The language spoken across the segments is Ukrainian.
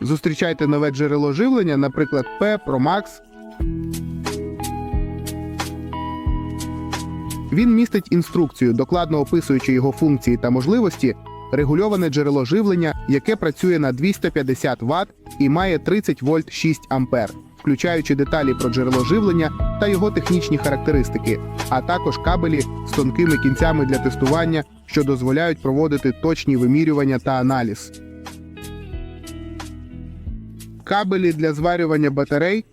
Зустрічайте нове джерело живлення, наприклад, P Pro Max. Він містить інструкцію, докладно описуючи його функції та можливості, регульоване джерело живлення, яке працює на 250 Вт і має 30 вольт 6 ампер, включаючи деталі про джерело живлення та його технічні характеристики, а також кабелі з тонкими кінцями для тестування, що дозволяють проводити точні вимірювання та аналіз. Кабелі для зварювання батарей.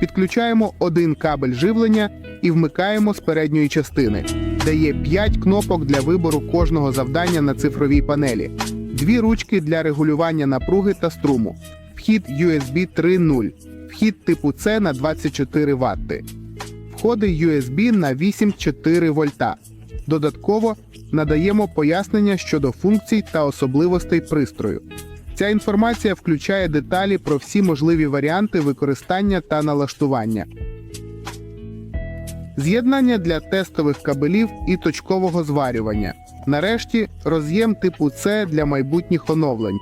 Підключаємо один кабель живлення і вмикаємо з передньої частини, де є 5 кнопок для вибору кожного завдання на цифровій панелі, дві ручки для регулювання напруги та струму, вхід USB 3.0, вхід типу C на 24 Вт, входи USB на 8,4 вольта. Додатково надаємо пояснення щодо функцій та особливостей пристрою. Ця інформація включає деталі про всі можливі варіанти використання та налаштування. З'єднання для тестових кабелів і точкового зварювання. Нарешті роз'єм типу C для майбутніх оновлень.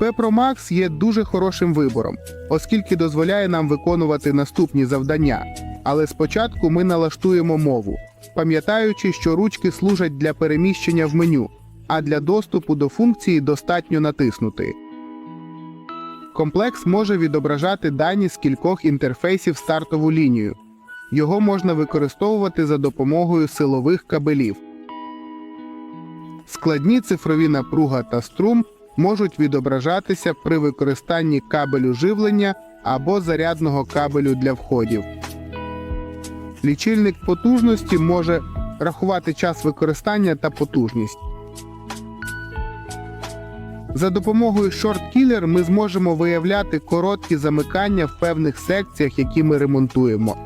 Max є дуже хорошим вибором, оскільки дозволяє нам виконувати наступні завдання. Але спочатку ми налаштуємо мову, пам'ятаючи, що ручки служать для переміщення в меню, а для доступу до функції достатньо натиснути. Комплекс може відображати дані з кількох інтерфейсів стартову лінію. Його можна використовувати за допомогою силових кабелів. Складні цифрові напруга та струм можуть відображатися при використанні кабелю живлення або зарядного кабелю для входів. Лічильник потужності може рахувати час використання та потужність. За допомогою Killer ми зможемо виявляти короткі замикання в певних секціях, які ми ремонтуємо.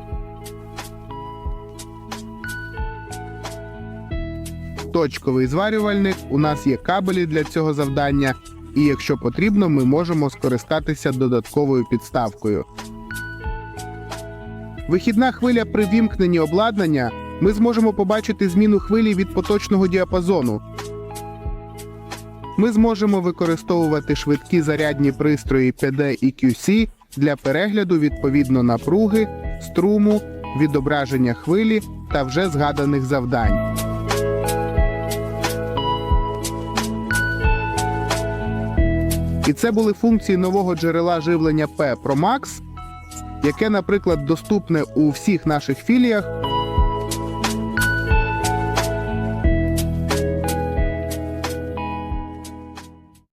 Точковий зварювальник. У нас є кабелі для цього завдання, і якщо потрібно, ми можемо скористатися додатковою підставкою. Вихідна хвиля при вімкненні обладнання ми зможемо побачити зміну хвилі від поточного діапазону. Ми зможемо використовувати швидкі зарядні пристрої PD і QC для перегляду відповідно напруги, струму, відображення хвилі та вже згаданих завдань. І це були функції нового джерела живлення P Pro Max, яке, наприклад, доступне у всіх наших філіях